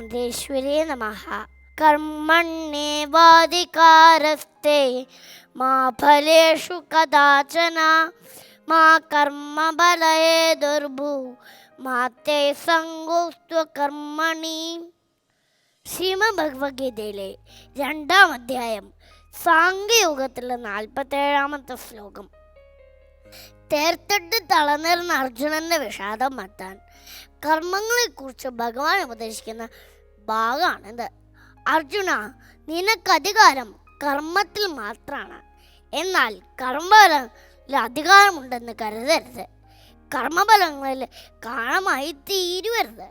അമൃതേശ്വരേ നമ. കർമ്മണ്യേവാധികാരസ്തേ മാ ഫലേഷു കഥാചന മാ കർമ്മഫലയേ ദുർഭൂ മാത്തേ സങ്കോസ്ത്വ കർമ്മണി. ശ്രീമഭഗവത്ഗീതയിലെ രണ്ടാം അധ്യായം സാങ്കേയുഗത്തിലെ നാൽപ്പത്തേഴാമത്തെ ശ്ലോകം. തേർത്തിട്ട് തളർന്നിരുന്ന അർജുനന്റെ വിഷാദം മാറ്റാൻ കർമ്മങ്ങളെക്കുറിച്ച് ഭഗവാൻ ഉപദേശിക്കുന്ന ഭാഗമാണിത് അർജുന നിനക്കധികാരം കർമ്മത്തിൽ മാത്രമാണ് എന്നാൽ കർമ്മഫലത്തിൽ അധികാരമുണ്ടെന്ന് കരുതരുത്. കർമ്മഫലങ്ങളിൽ കാണമായി തീരുവരുത്.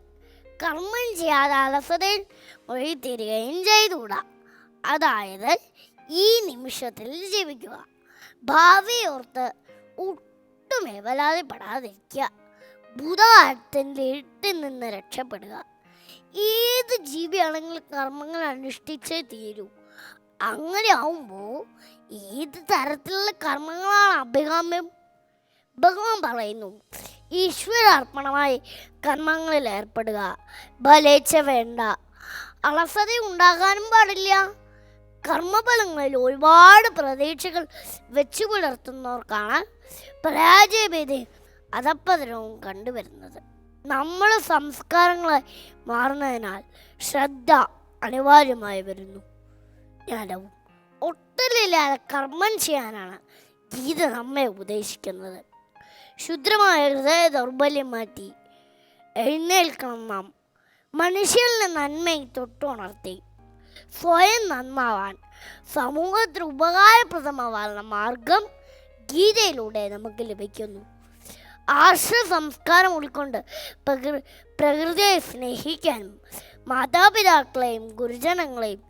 കർമ്മം ചെയ്യാതെ അലസതയിൽ ഒഴിത്തീരുകയും ചെയ്തുകൂടാ. അതായത് ഈ നിമിഷത്തിൽ ജീവിക്കുക. ഭാവിയോർത്ത് ഒട്ടുമേ വലാതെപ്പെടാതിരിക്കുക ഭൂതകാലത്തിന്റെ ഇരുട്ടിൽ നിന്ന് രക്ഷപ്പെടുക. ഏത് ജീവിയാണെങ്കിലും കർമ്മങ്ങൾ അനുഷ്ഠിച്ചേ തീരൂ. അങ്ങനെ ആവുമ്പോൾ ഏത് തരത്തിലുള്ള കർമ്മങ്ങളാണ് അഭികാമ്യം? ഭഗവാൻ പറയുന്നു ഈശ്വരാർപ്പണമായി കർമ്മങ്ങളിൽ ഏർപ്പെടുക ബലേച്ഛ വേണ്ട. അളസത ഉണ്ടാകാനും പാടില്ല. കർമ്മഫലങ്ങളിൽ ഒരുപാട് പ്രതീക്ഷകൾ വെച്ചു പുലർത്തുന്നവർക്കാണ് പരാജയഭേദയും അധപ്പതനവും കണ്ടുവരുന്നത്. നമ്മൾ സംസ്കാരങ്ങളായി മാറുന്നതിനാൽ ശ്രദ്ധ അനിവാര്യമായി വരുന്നു. ജ്ഞാനവും ഒട്ടലില്ലാതെ കർമ്മം ചെയ്യാനാണ് ഗീത നമ്മെ ഉപദേശിക്കുന്നത്. ശുദ്ധമായ ഹൃദയ ദൗർബല്യം മാറ്റി എഴുന്നേൽക്കണം നാം. മനുഷ്യരിലെ നന്മയെ തൊട്ടുണർത്തി സ്വയം നന്നാവാൻ സമൂഹത്തിന് ഉപകാരപ്രദമാവാനുള്ള മാർഗം ഗീതയിലൂടെ നമുക്ക് ലഭിക്കുന്നു. ആർഷ സംസ്കാരം ഉൾക്കൊണ്ട് പ്രകൃ പ്രകൃതിയെ സ്നേഹിക്കാനും മാതാപിതാക്കളെയും ഗുരുജനങ്ങളെയും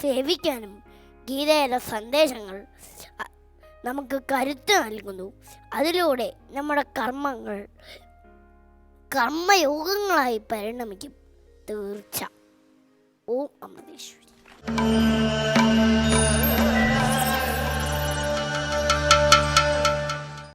സേവിക്കാനും ഗീതയുടെ സന്ദേശങ്ങൾ നമുക്ക് കരുത്ത് നൽകുന്നു. അതിലൂടെ നമ്മുടെ കർമ്മങ്ങൾ കർമ്മയോഗങ്ങളായി പരിണമിക്കും. തീർച്ച. ഓം അമൃതേശ്വരി.